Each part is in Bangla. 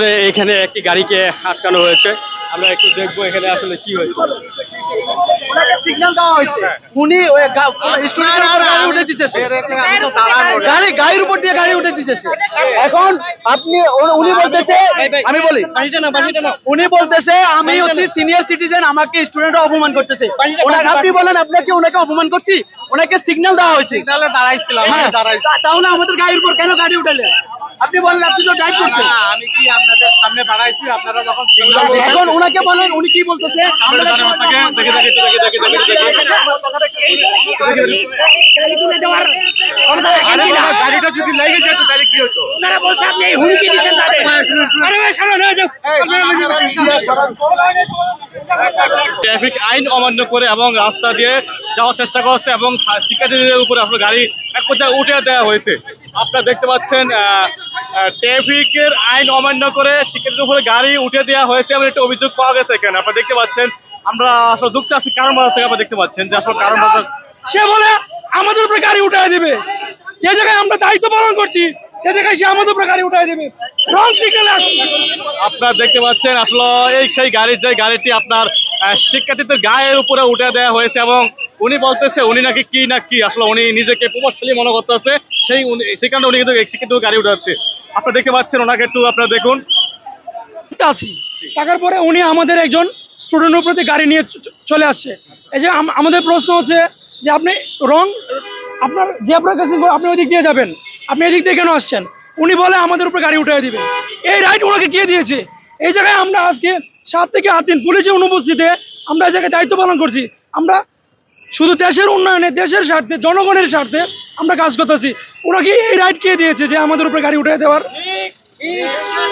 করে এখানে একটি গাড়িকে আটকানো হয়েছে। আমরা একটু দেখব এখানে আসলে কি হয়েছে। সিগন্যাল দেওয়া হয়েছে। উনি স্টুডেন্টের উপর গাড়ি উঠে দিতেছে। গাড়ি গাড়ির উপর দিয়ে গাড়ি উঠে দিতেছে। এখন আপনি উনি বলতেছে আমি বলি উনি বলতেছে আমি হচ্ছে সিনিয়র সিটিজেন আমাকে স্টুডেন্টরা অপমান করতেছে। ওনাকে আপনি বলেন আপনাকে ওনাকে অপমান করছি? ওনাকে সিগন্যাল দেওয়া হয়েছে। দাঁড়াইছিলাম হ্যাঁ, তাহলে আমাদের গাড়ির উপর কেন গাড়ি উঠালেন? আপনি বলেন আপনি তো ড্রাইভ করছেন। আমি কি আপনাদের সামনে দাঁড়াইছি? আপনারা যখন সিগন্যাল এখন ওনাকে বলেন উনি কি বলতেছে? গাড়িটা যদি লেগে যেত তাহলে কি হতো? ট্রাফিক আইন অমান্য করে এবং রাস্তা দিয়ে যাওয়ার চেষ্টা করছে এবং শিক্ষার্থীদের উপরে আপনার গাড়ি এক পর্যায়ে উঠে দেওয়া হয়েছে। আপনারা দেখতে পাচ্ছেন আহ, ট্রাফিকের আইন অমান্য করে শিক্ষার্থীদের উপরে গাড়ি উঠে দেওয়া হয়েছে এমন একটা অভিযোগ পাওয়া গেছে এখানে। আপনারা দেখতে পাচ্ছেন, আমরা আসলে যুক্ত আছি কারণ বাজার থেকে, আপনারা দেখতে পাচ্ছেন যে আসলে কারণ বাজার সে বলে আমাদের উপরে গাড়ি উঠায় দেবে। যে জায়গায় আমরা দায়িত্ব পালন করছি সে জায়গায় সে আমাদের উপরে গাড়ি উঠায় দেবে। রং সিগন্যালে আসছে। আপনারা দেখতে পাচ্ছেন, আসলে এই সেই গাড়ির যে গাড়িটি আপনার শিক্ষার্থীদের গায়ের উপরে উঠে দেওয়া হয়েছে এবং উনি বলতেছে উনি নাকি কি না কি? আসলে উনি নিজেকে প্রভাবশালী মনে করতেছে। সেই কারণে উনি কিন্তু শিক্ষার্থীদের গাড়ি উঠাচ্ছে আপনারা দেখতে পাচ্ছেন ওনাকে একটু, আপনারা দেখুন। আছি। টাকার পরে উনি আমাদের একজন স্টুডেন্টের প্রতি গাড়ি নিয়ে চলে আসছে। এই যে আমাদের প্রশ্ন হচ্ছে যে আপনি রং, আপনার যে আপনার কাছে আপনি ওই দিক দিয়ে যাবেন, আপনি এদিক দিয়ে কেন আসছেন? উনি বলে আমাদের উপরে গাড়ি উঠিয়ে দিবে এই রাইট ওনাকে কে দিয়েছে? এই জায়গায় আমরা আজকে সাত থেকে আট দিন পুলিশের অনুপস্থিতিতে আমরা এই জায়গায় দায়িত্ব পালন করছি। আমরা শুধু দেশের উন্নয়নে দেশের স্বার্থে জনগণের স্বার্থে আমরা কাজ করতেছি। ওনাকে এই রাইট কে দিয়েছে যে আমাদের উপরে গাড়ি উঠিয়ে দেওয়ার।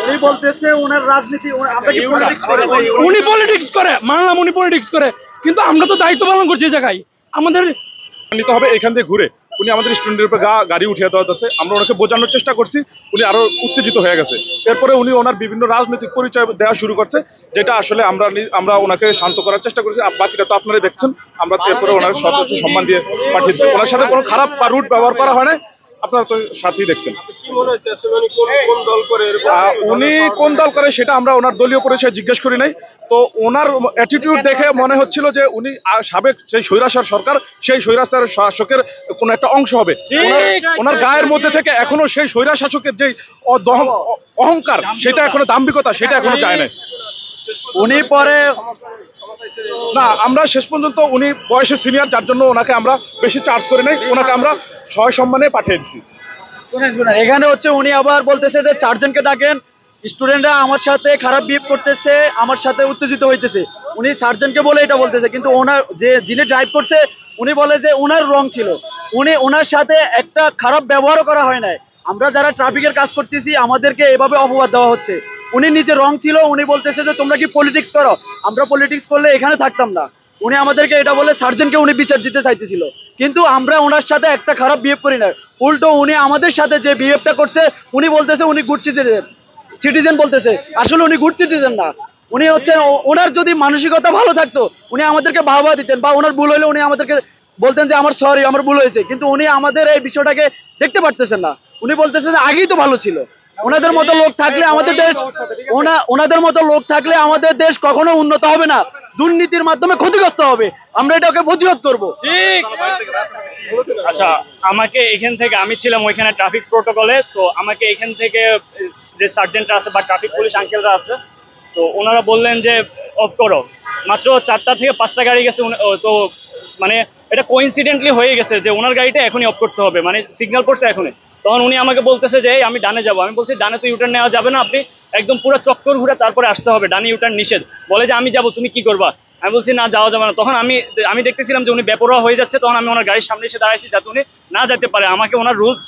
উনি বলতেছে ওনার রাজনীতি উনি- আমরা কি politics করি? উনি পলিটিক্স করে মানলাম উনি পলিটিক্স করে। কিন্তু আমরা তো দায়িত্ব পালন করছি এই জায়গায়। আমাদের নিতে হবে এখান থেকে ঘুরে। উনি আমাদের স্টুডেন্টের উপরে গাড়ি উঠিয়ে দেওয়া আছে আমরা ওনাকে বোঝানোর চেষ্টা করছি, উনি আরও উত্তেজিত হয়ে গেছে। এরপরে উনি ওনার বিভিন্ন রাজনৈতিক পরিচয় দেওয়া শুরু করছে, যেটা আসলে আমরা আমরা ওনাকে শান্ত করার চেষ্টা করছি। বাকিটা তো আপনারা দেখছেন। আমরা এরপরে ওনার সর্বোচ্চ সম্মান দিয়ে পাঠিয়েছি ওনার সাথে কোনো খারাপ বা রুট ব্যবহার করা হয় না আপনারা তো সাথেই দেখছেন। উনি কোন দল করে সেটা আমরা ওনার দলীয় পরিচয় জিজ্ঞেস করি নাই। তো ওনার অ্যাটিটিউড দেখে মনে হচ্ছিল যে উনি সাবেক সেই স্বৈরাচার সরকার সেই স্বৈরাচার শাসকের কোনো একটা অংশ হবে। ওনার- ওনার গায়ের মধ্যে থেকে এখনও সেই স্বৈরা শাসকের যে অদহ- অহংকার সেটা এখনও দাম্ভিকতা সেটা এখনও যায় না উনি পরে না, আমরা শেষ পর্যন্ত উনি বয়সে সিনিয়র যার জন্য ওনাকে আমরা বেশি চার্জ করে নাই, ওনাকে আমরা সয় সম্মানে পাঠিয়ে দিচ্ছি এখানে হচ্ছে উনি আবার বলতেছে যে চারজনকে ডাকেন স্টুডেন্টরা আমার সাথে খারাপ বিহেভ করতেছে, আমার সাথে উত্তেজিত হইতেছে। উনি সার্জনকে বলে এটা বলতেছে, কিন্তু ওনার যে, যিনি ড্রাইভ করছে, উনি বলে যে ওনার রং ছিল। উনি ওনার সাথে একটা খারাপ ব্যবহারও করা হয় নাই। আমরা যারা ট্রাফিকের কাজ করতেছি, আমাদেরকে এভাবে অপবাদ দেওয়া হচ্ছে। উনি নিজে রং ছিল, উনি বলতেছে যে, তোমরা কি পলিটিক্স করো? আমরা পলিটিক্স করলে এখানে থাকতাম না। উনি আমাদেরকে এটা বলে, সার্জনকে উনি বিচার দিতে চাইতেছিল। কিন্তু আমরা ওনার সাথে একটা খারাপ বিহেভ করি না। উল্টো উনি আমাদের সাথে যে বিহেভটা করছে, উনি বলতেছে উনি গুড সিটিজেন সিটিজেন বলতেছে। আসলে উনি গুড সিটিজেন না। উনি হচ্ছে, ওনার যদি মানসিকতা ভালো থাকতো, উনি আমাদেরকে বাহবা দিতেন বা ওনার ভুল হলে উনি আমাদেরকে বলতেন যে, আমার সরি আমার ভুল হয়েছে। কিন্তু উনি আমাদের এই বিষয়টাকে দেখতে পারতেছেন না। উনি বলতেছেন যে, আগেই তো ভালো ছিল। ওনাদের মতো লোক থাকলে আমাদের দেশ ওনা ওনাদের মতো লোক থাকলে আমাদের দেশ কখনো উন্নত হবে না। দুর্নীতির মাধ্যমে ক্ষতিগ্রস্ত হবে। আমরা এটাকে প্রতিরোধ করব। ঠিক। আচ্ছা আমাকে এখান থেকে আমি ছিলাম ওইখানে ট্রাফিক প্রোটোকলে তো আমাকে এখান থেকে যে সার্জেন্টরা আছে বা ট্রাফিক পুলিশ আঙ্কেলরা আছে তো ওনারা বললেন যে অফ করো। মাত্র চারটা থেকে পাঁচটা গাড়ি গেছে উনি- তো মানে এটা কোইন্সিডেন্টলি হয়ে গেছে যে ওনার গাড়িটা এখনই অফ করতে হবে। মানে সিগন্যাল করছে এখনই। তখন উনি আমাকে বলতেছে যে আমি ডানে যাব। আমি বলছি ডানে তো ইউটার্ন নেওয়া যাবে না আপনি একদম পুরো চক্কর ঘুরে তারপরে আসতে হবে। ডানে ইউটার্ন নিষেধ। বলে যে আমি যাব তুমি কি করবা? আমি বলছি না যাওয়া যাবে না। তখন আমি আমি দেখতেছিলাম যে উনি বেপরোয়া হয়ে যাচ্ছে। তখন আমি ওনার গাড়ির সামনে এসে দাঁড়াইছি যাতে উনি না যেতে পারে। আমাকে ওনার রুলস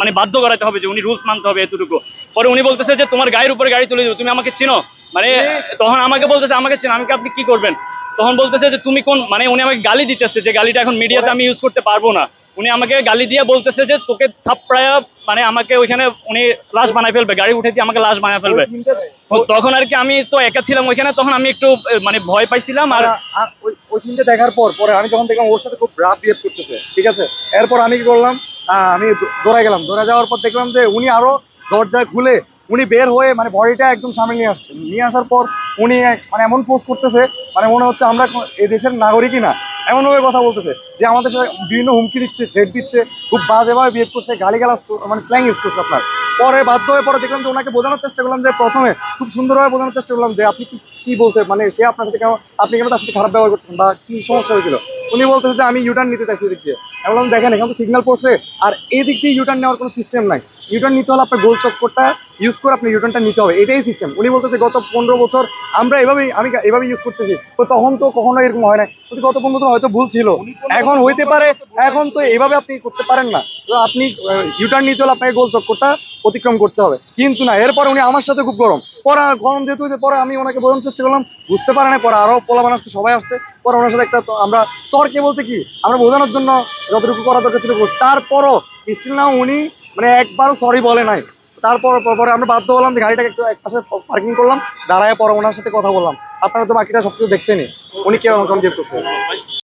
মানে বাধ্য করাতে হবে যে উনি রুলস মানতে হবে এতটুকু। পরে উনি বলতেছে যে তোমার গায়ের উপরে গাড়ি তুলে দেবো তুমি আমাকে চিনো? মানে তখন আমাকে বলতেছে আমাকে চিনো আমাকে আপনি কি করবেন? তখন বলতেছে যে তুমি কোন মানে উনি আমাকে গালি দিতেছে যে গালিটা এখন মিডিয়াতে আমি ইউজ করতে পারব না। উনি আমাকে গালি দিয়ে বলতেছে যে তোকে থাপড়ায়া মানে আমাকে ওইখানে উনি লাশ বানায় ফেলবে গাড়ি উঠে দিয়ে আমাকে লাশ বানায় ফেলবে। তখন আর কি আমি তো একা ছিলাম ওইখানে তখন আমি একটু মানে ভয় পাইছিলাম আর ওই তিনটে দেখার পর পরে আমি যখন দেখলাম ওর সাথে খুব রাফ বিহেভ করতেছে ঠিক আছে? এরপর আমি কি করলাম আহ, আমি দৌড়ায় গেলাম। দৌড়া যাওয়ার পর দেখলাম যে উনি আরও দরজা খুলে উনি বের হয়ে মানে বডিটা একদম সামনে নিয়ে আসছে। নিয়ে আসার পর উনি মানে এমন পোস্ট করতেছে মানে মনে হচ্ছে আমরা এই দেশের নাগরিকই না। এমনভাবে কথা বলতেছে যে আমাদের সাথে বিভিন্ন হুমকি দিচ্ছে থ্রেট দিচ্ছে, খুব বাজেভাবে বিহেভ করছে গালি গালাজ মানে স্ল্যাং ইউজ করছে আপনার। পরে বাধ্য হয়ে পরে দেখলাম যে ওনাকে বোঝানোর চেষ্টা করলাম যে প্রথমে খুব সুন্দরভাবে বোঝানোর চেষ্টা করলাম যে আপনি কি- বলতে মানে সে আপনার সাথে কেন আপনি কেন তার সাথে খারাপ ব্যবহার করতেন বা কি সমস্যা হয়েছিল? উনি বলতেছে যে আমি ইউটার্ন নিতে চাইছি ওদিক দিয়ে। আমি বললাম, দেখেন, এখানে তো সিগন্যাল পড়ছে। আর এই দিক দিয়ে ইউটার্ন নেওয়ার কোনো সিস্টেম নাই। ইউটার্ন নিতে হলে আপনার গোল চক্করটা ইউজ করে আপনি ইউটার্নটা নিতে হবে। এটাই সিস্টেম উনি বলতেছে, গত পনেরো বছর আমরা এভাবেই, আমি এভাবে ইউজ করতেছি। তো তখন তো কখনো এরকম হয় না কিন্তু গত পনেরো বছর হয়তো ভুল ছিল। এখন হইতে পারে, এখন তো এভাবে আপনি করতে পারেন না। তো আপনি ইউটার্ন নিতে হলে আপনাকে গোল চক্করটা অতিক্রম করতে হবে। কিন্তু না, এরপরে উনি আমার সাথে খুব গরম। পরে গরম যেহেতু পরে আমি ওনাকে বোঝানোর চেষ্টা করলাম, বুঝতে পারে না পরে আরও পোলাবান আসছে সবাই আসছে। পরে ওনার সাথে একটা আমরা তর্কে বলতে কি, আমরা বোঝানোর জন্য যতটুকু করা দরকার ছিল তারপরও স্টিল না উনি মানে একবারও সরি বলে নাই। তারপর পরে আমরা বাধ্য হলাম যে গাড়িটাকে একটু এক পাশে পার্কিং করলাম, দাঁড়ায় পরে ওনার সাথে কথা বললাম। আপনারা তো বাকিটা সব কিছু উনি কেউ আমাকে করছে